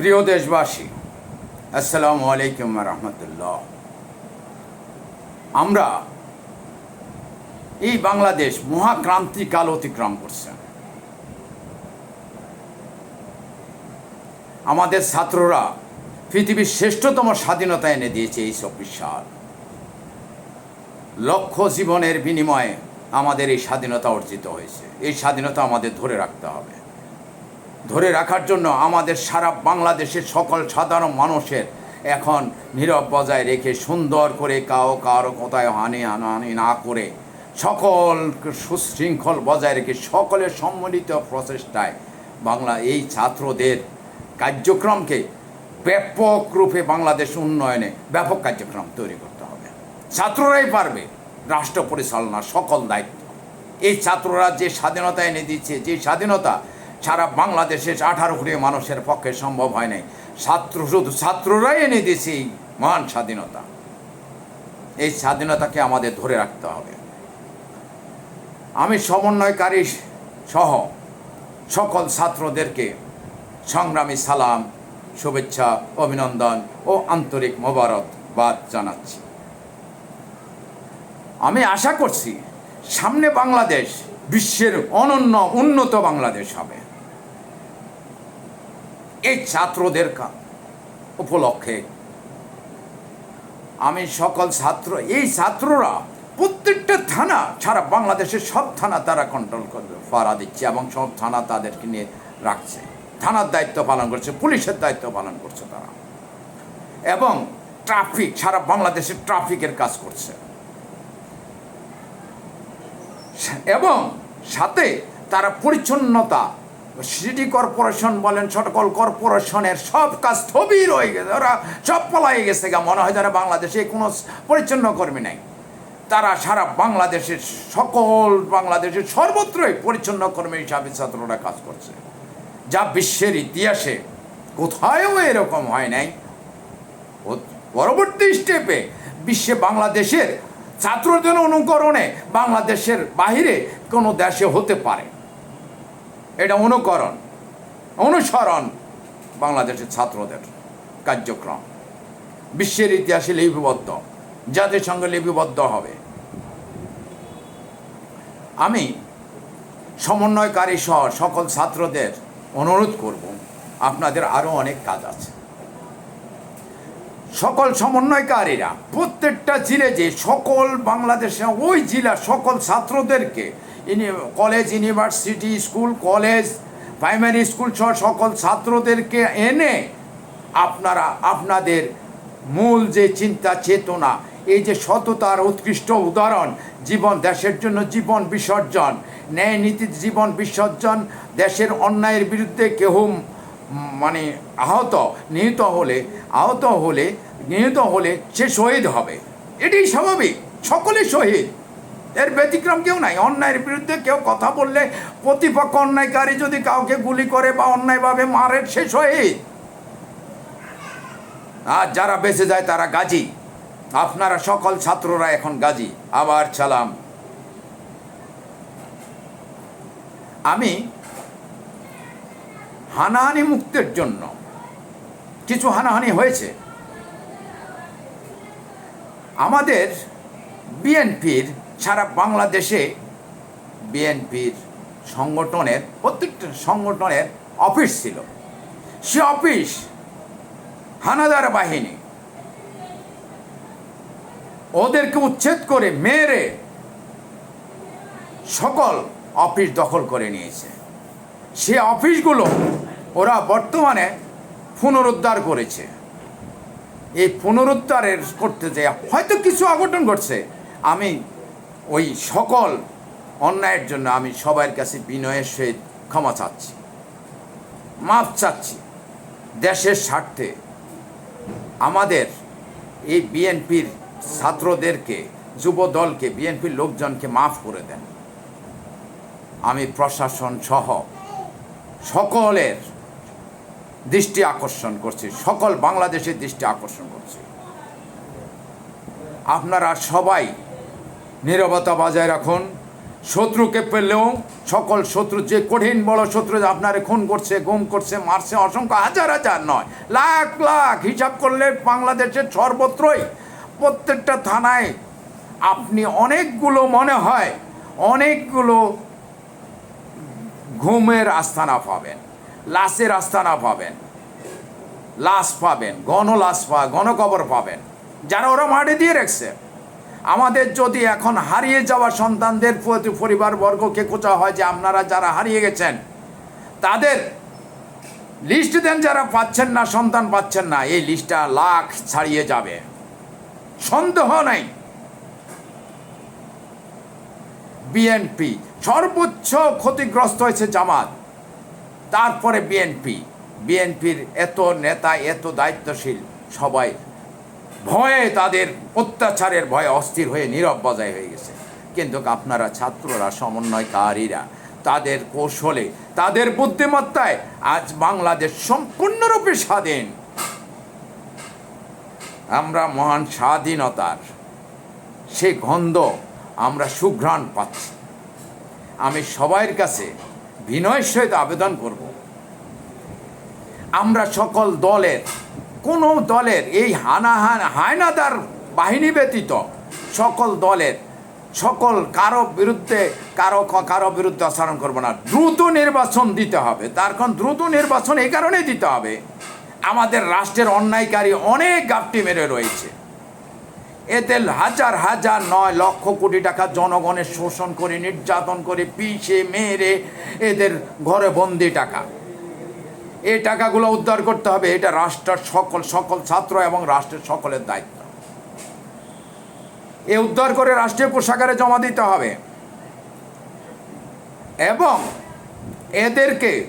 প্রিয় দেশবাসী, আসসালামু আলাইকুম রহমতুল্লাহ। আমরা এই বাংলাদেশ মহাক্রান্তিকাল অতিক্রম করছে। আমাদের ছাত্ররা পৃথিবীর শ্রেষ্ঠতম স্বাধীনতা এনে দিয়েছে এই চব্বিশ সাল। লক্ষ জীবনের বিনিময়ে আমাদের এই স্বাধীনতা অর্জিত হয়েছে। এই স্বাধীনতা আমাদের ধরে রাখতে হবে। ধরে রাখার জন্য আমাদের সারা বাংলাদেশের সকল সাধারণ মানুষের এখন নীরব বজায় রেখে সুন্দর করে কাও কারও কোথায় হানি হানাহানি না করে সকল সুশৃঙ্খল বজায় রেখে সকলের সম্মিলিত প্রচেষ্টায় বাংলা এই ছাত্রদের কার্যক্রমকে ব্যাপক রূপে বাংলাদেশ উন্নয়নে ব্যাপক কার্যক্রম তৈরি করতে হবে। ছাত্ররাই পারবে, রাষ্ট্র পরিচালনার সকল দায়িত্ব। এই ছাত্ররা যে স্বাধীনতা এনে দিচ্ছে, যে স্বাধীনতা সারা বাংলাদেশের আঠারো কোটি মানুষের পক্ষে সম্ভব হয় নাই। ছাত্র শুধু ছাত্ররাই এনে দিয়েছে এই মহান স্বাধীনতা। এই স্বাধীনতাকে আমাদের ধরে রাখতে হবে। আমি সমন্বয়কারী সহ সকল ছাত্রদেরকে সংগ্রামী সালাম, শুভেচ্ছা, অভিনন্দন ও আন্তরিক মোবারকবাদ জানাচ্ছি। আমি আশা করছি সামনে বাংলাদেশ বিশ্বের অনন্য উন্নত বাংলাদেশ হবে। এই ছাত্রদের উপলক্ষে আমি সকল ছাত্র, এই ছাত্ররা প্রত্যেকটা থানা সারা বাংলাদেশের সব থানা তারা কন্ট্রোল করবে ফারা দিচ্ছে এবং সব থানা তাদেরকে নিয়ে রাখছে। থানার দায়িত্ব পালন করছে, পুলিশের দায়িত্ব পালন করছে তারা। এবং ট্রাফিক সারা বাংলাদেশের ট্রাফিকের কাজ করছে। এবং সাথে তারা পরিচ্ছন্নতা সিটি কর্পোরেশন বলেন, সকল কর্পোরেশনের সব কাজ স্থবির হয়ে গেছে। ওরা সব পলাই গেছে গা, মনে হয় যেন বাংলাদেশে কোনো পরিচ্ছন্ন কর্মী নাই। তারা সারা বাংলাদেশের, সকল বাংলাদেশের সর্বত্রই পরিচ্ছন্ন কর্মী হিসাবে ছাত্ররা কাজ করছে। যা বিশ্বের ইতিহাসে কোথায়ও এরকম হয় নাই। পরবর্তী স্টেপে বিশ্বে বাংলাদেশের ছাত্রদের অনুকরণে বাংলাদেশের বাহিরে কোনো দেশে হতে পারে। এটা অনুকরণ, অনুসরণ বাংলাদেশের ছাত্রদের কার্যক্রম। বিশ্বের ইতিহাসে লিপিবদ্ধ সঙ্গে লিপিবদ্ধ হবে। আমি সমন্বয়কারী সহ সকল ছাত্রদের অনুরোধ করব, আপনাদের আরও অনেক কাজ আছে। সকল সমন্বয়কারীরা, প্রত্যেকটা জিলে যে সকল বাংলাদেশে, ওই জেলার সকল ছাত্রদেরকে college, university, school, college, primary school সহ সকল ছাত্রদেরকে এনে আপনারা, আপনাদের মূল যে চিন্তা, চেতনা, এই যে সততার উৎকৃষ্ট উদাহরণ, জীবন দেশের জন্য জীবন বিসর্জন, ন্যায় নীতির জীবন বিসর্জন, দেশের অন্যায়ের বিরুদ্ধে কেহ মানে আহত, নিহত হলে, আহত হলে, নিহত হলে সে শহীদ হবে। এটাই স্বাভাবিক, সকলে শহীদ। এর ব্যতিক্রম কেউ নাই, অন্যায়ের বিরুদ্ধে কেউ কথা বললে প্রতিপক্ষ অন্যায়কারী যদি কাউকে গুলি করে বা অন্যায়ভাবে মারে, সে শহীদ। আর যারা বেঁচে যায়, তারা গাজী। আপনারা সকল ছাত্ররা এখন গাজী। আবার সালাম। আমি হানাহানি মুক্তের জন্য কিছু হানাহানি হয়েছে। আমাদের বিএনপির সারা বাংলাদেশে বিএনপির সংগঠনের, প্রত্যেকটা সংগঠনের অফিস ছিল। সে অফিস হানাদার বাহিনী ওদেরকে উচ্ছেদ করে মেরে সকল অফিস দখল করে নিয়েছে। সে অফিসগুলো ওরা বর্তমানে পুনরুদ্ধার করেছে। এই পুনরুদ্ধারের করতে যে হয়তো কিছু অঘটন ঘটছে, আমি ওই সকল অন্যায়ের জন্য আমি সবার কাছে বিনয়ের সহিত ক্ষমা চাচ্ছি মাপ চাচ্ছি। দেশের স্বার্থে আমাদের এই বিএনপির ছাত্রদেরকে যুব দলকে বিএনপির লোকজনকে মাফ করে দেন। আমি প্রশাসন সহ সকলের দৃষ্টি আকর্ষণ করছি, সকল বাংলাদেশের দৃষ্টি আকর্ষণ করছি। আপনারা সবাই নীরবতা বজায় রাখুন। শত্রুকে পেলেও সকল শত্রু, যে কঠিন বড় শত্রু যে আপনারে খুন করছে, গুম করছে, মারছে, অসংখ্য হাজার হাজার নয়, লাখ লাখ হিসাব করলে বাংলাদেশের সর্বত্রই প্রত্যেকটা থানায় আপনি অনেকগুলো মনে হয় অনেকগুলো ঘুমের আস্থানা পাবেন, লাশের আস্থানা পাবেন, লাশ পাবেন গণ লাশ পা, গণকবর পাবেন, যারা ওরা মাটি দিয়ে রাখছে। আমাদের যদি এখন হারিয়ে যাওয়া সন্তানদের প্রতি পরিবারবর্গকে খোঁজা হয় যে আপনারা যারা হারিয়ে গেছেন, তাদের লিস্ট দেন যারা পাচ্ছেন না, সন্তান পাচ্ছেন না, এই লিস্টটা লাখ ছাড়িয়ে যাবে। সন্দেহ নাই। বিএনপি সর্বোচ্চ ক্ষতিগ্রস্ত হয়েছে জামাত। তারপরে বিএনপি বিএনপির এত নেতা, এত দায়িত্বশীল, সবাই ভয়ে তাদের অত্যাচারের ভয়ে অস্থির হয়ে নীরব বজায় হয়ে গেছে। কিন্তু আপনারা ছাত্ররা, সমন্বয়কারীরা, তাদের কৌশলে, তাদের বুদ্ধিমত্তায় আজ বাংলাদেশ সম্পূর্ণরূপে স্বাধীন। আমরা মহান স্বাধীনতার সে গন্ধ আমরা সুঘ্রাণ পাচ্ছি। আমি সবাইয়ের কাছে বিনয়ের সহিত আবেদন করব। আমরা সকল দলের কোনো দলের এই হানাহান হায়নাদার বাহিনী ব্যতীত সকল দলের, সকল কারও বিরুদ্ধে, কারও কারও বিরুদ্ধে আচরণ করব না। দ্রুত নির্বাচন দিতে হবে। তার কারণ দ্রুত নির্বাচন এই কারণেই দিতে হবে। আমাদের রাষ্ট্রের অন্যায়কারী অনেক গাপটি মেরে রয়েছে। এতে হাজার হাজার নয় লক্ষ কোটি টাকা জনগণের শোষণ করে, নির্যাতন করে, পিষে, মেরে এদের ঘরে বন্দি টাকা। এই টাকাগুলো উদ্ধার করতে হবে, এটা রাষ্ট্রের সকল সকল ছাত্র এবং রাষ্ট্রের সকলের দায়িত্ব। এ উদ্ধার করে রাষ্ট্রীয় কোষাগারে জমা দিতে হবে। এবং এদেরকে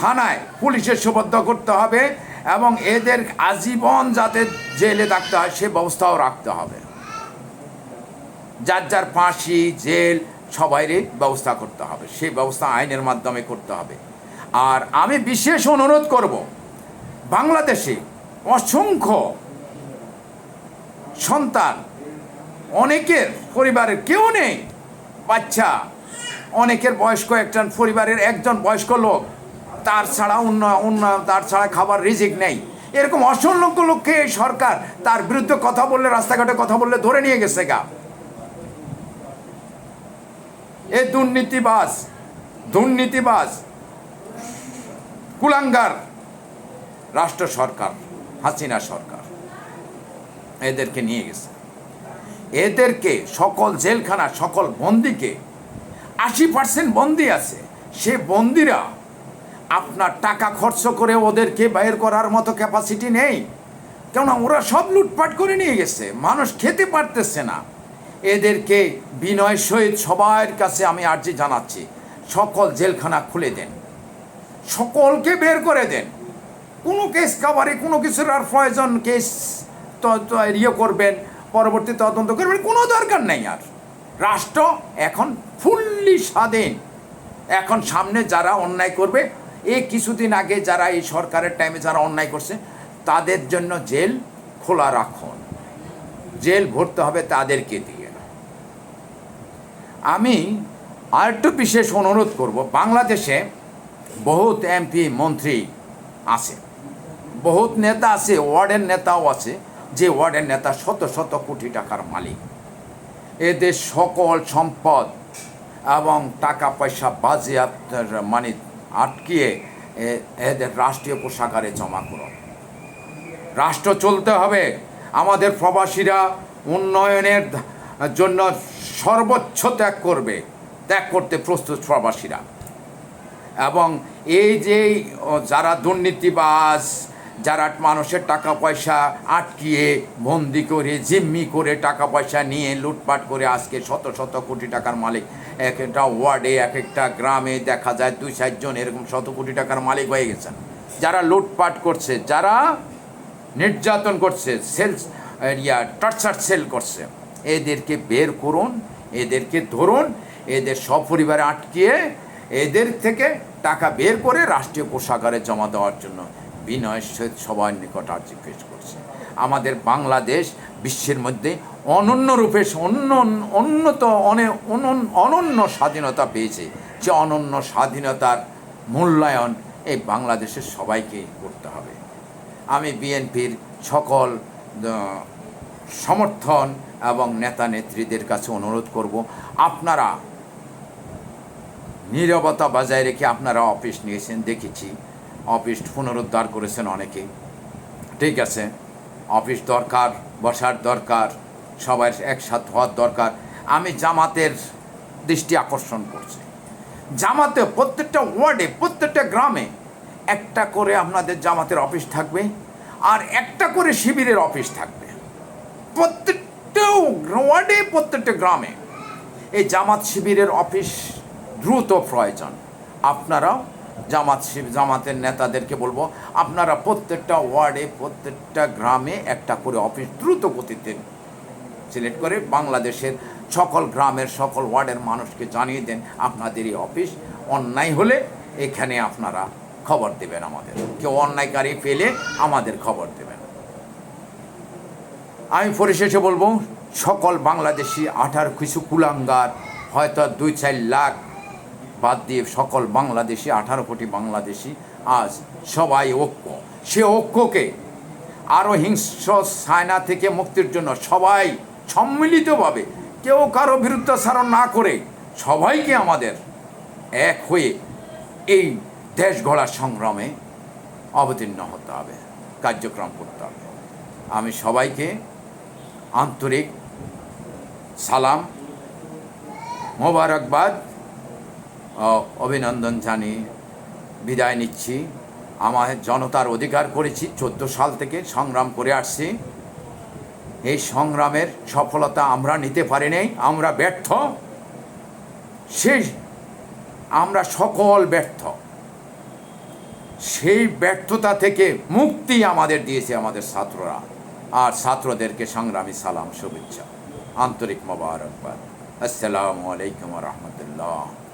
থানায় পুলিশের সুবদ্ধ করতে হবে এবং এদের আজীবন যাতে জেলে থাকতে হয়, সে ব্যবস্থাও রাখতে হবে। যার যার ফাঁসি, জেল, সবাইরই ব্যবস্থা করতে হবে। সেই ব্যবস্থা আইনের মাধ্যমে করতে হবে। আর আমি বিশেষ অনুরোধ করব বাংলাদেশে অসংখ্য সন্তান, অনেকের পরিবারের কেউ নেই, বাচ্চা, অনেকের বয়স্ক একজন পরিবারের একজন বয়স্ক লোক, তার ছাড়া উন্নয়ন উন্নয়ন তার ছাড়া খাবার রিজিক নেই। এরকম অসংখ্য লোককে এই সরকার তার বিরুদ্ধে কথা বললে, রাস্তাঘাটে কথা বললে ধরে নিয়ে গেছে গা। এ দুর্নীতিবাজ দুর্নীতিবাজ কুলাঙ্গার রাষ্ট্র সরকার, হাসিনা সরকার, এদেরকে নিয়ে গেছে। এদেরকে সকল জেলখানা, সকল বন্দিকে, আশি পার্সেন্ট বন্দি আছে। সে বন্দিরা আপনার টাকা খরচ করে ওদেরকে বাইর করার মতো ক্যাপাসিটি নেই। কেননা ওরা সব লুটপাট করে নিয়ে গেছে। মানুষ খেতে পারতেছে না। এদেরকে বিনয় সহিত সবার কাছে আমি আর্জি জানাচ্ছি, সকল জেলখানা খুলে দেন। সকলকে বের করে দেন। কোনো কেস কাবারে কোনো কিছুর আর প্রয়োজন কেস ইয়ে করবেন, পরবর্তী তদন্ত করবেন, কোনো দরকার নেই আর। রাষ্ট্র এখন ফুললি স্বাধীন। এখন সামনে যারা অন্যায় করবে এই কিছুদিন আগে যারা এই সরকারের টাইমে যারা অন্যায় করছে, তাদের জন্য জেল খোলা রাখুন। জেল ভরতে হবে তাদেরকে দিয়ে। আমি আরেকটু বিশেষ অনুরোধ করব, বাংলাদেশে বহুত এমপি মন্ত্রী আছে। বহুত নেতা আছে, ওয়ার্ডের নেতাও আছে, যে ওয়ার্ডের নেতা শত শত কোটি টাকার মালিক। এদের সকল সম্পদ এবং টাকা পয়সা বাজেয়াপ্ত মানে আটকিয়ে এদের রাষ্ট্রীয় কোষাগারে জমা করুন। রাষ্ট্র চলতে হবে। আমাদের প্রবাসীরা উন্নয়নের জন্য সর্বোচ্চ ত্যাগ করবে। ত্যাগ করতে প্রস্তুত প্রবাসীরা। এবং এই যে যারা দুর্নীতিবাজ, যারা মানুষের টাকা পয়সা আটকিয়ে বন্দি করে, জিম্মি করে টাকা পয়সা নিয়ে লুটপাট করে আজকে শত শত কোটি টাকার মালিক, এক একটা ওয়ার্ডে, এক একটা গ্রামে দেখা যায় দুই চারজন এরকম শত কোটি টাকার মালিক হয়ে গেছেন। যারা লুটপাট করছে, যারা নির্যাতন করছে, সেলস ইয়া, টর্চার সেল করছে, এদেরকে বের করুন, এদেরকে ধরুন, এদের সপরিবারে আটকিয়ে এদের থেকে টাকা বের করে রাষ্ট্রীয় কোষাগারে জমা দেওয়ার জন্য বিনয়ের সহিত সবার নিকট আর জিজ্ঞেস করছে। আমাদের বাংলাদেশ বিশ্বের মধ্যে অনন্য রূপে অন্য অন্যত অনে- অনন- অনন্য স্বাধীনতা পেয়েছে। যে অনন্য স্বাধীনতার মূল্যায়ন এই বাংলাদেশের সবাইকে করতে হবে। আমি বিএনপির সকল সমর্থন এবং নেতা নেত্রীদের কাছে অনুরোধ করব, আপনারা নীরবতা বজায় রেখে আপনারা অফিস নিয়েছেন, দেখেছি। অফিস পুনরুদ্ধার করেছেন অনেকে। ঠিক আছে, অফিস দরকার, বসার দরকার সবার একসাথ হওয়ার দরকার। আমি জামাতের দৃষ্টি আকর্ষণ করছি। জামাতে প্রত্যেকটা ওয়ার্ডে, প্রত্যেকটা গ্রামে একটা করে আপনাদের জামাতের অফিস থাকবে আর একটা করে শিবিরের অফিস থাকবে। প্রত্যেকটা ওয়ার্ডে, প্রত্যেকটা গ্রামে এই জামাত শিবিরের অফিস দ্রুত প্রয়োজন। আপনারাও জামাত জামাতের নেতাদেরকে বলব, আপনারা প্রত্যেকটা ওয়ার্ডে, প্রত্যেকটা গ্রামে একটা করে অফিস দ্রুত গতিতে সিলেক্ট করে বাংলাদেশের সকল গ্রামের সকল ওয়ার্ডের মানুষকে জানিয়ে দেন, আপনাদের এই অফিস অন্যায় হলে এখানে আপনারা খবর দেবেন আমাদের। কেউ অন্যায়কারী পেলে আমাদের খবর দেবেন। আমি পরিশেষে বলব, সকল বাংলাদেশি আঠার কিছু কুলাঙ্গার, হয়তো দুই চার লাখ বাদ দিয়ে সকল বাংলাদেশি, আঠারো কোটি বাংলাদেশি আজ সবাই ঐক্য। সে ঐক্যকে আরও হিংস্র সায়না থেকে মুক্তির জন্য সবাই সম্মিলিতভাবে কেউ কারও বিরুদ্ধাচারণ না করে সবাইকে আমাদের এক হয়ে এই দেশ গড়ার সংগ্রামে অবতীর্ণ হতে হবে, কার্যক্রম করতে হবে। আমি সবাইকে আন্তরিক সালাম, মোবারকবাদ অভিনন্দন জানিয়ে বিদায় নিচ্ছি। আমার জনতার অধিকার করেছি, চোদ্দ সাল থেকে সংগ্রাম করে আসছি। এই সংগ্রামের সফলতা আমরা নিতে পারি নাই, আমরা ব্যর্থ। সেই আমরা সকল ব্যর্থ। সেই ব্যর্থতা থেকে মুক্তি আমাদের দিয়েছে আমাদের ছাত্ররা। আর ছাত্রদেরকে সংগ্রামী সালাম, শুভেচ্ছা, আন্তরিক মোবারকবাদ। আসসালামু আলাইকুম রহমতুল্লাহ।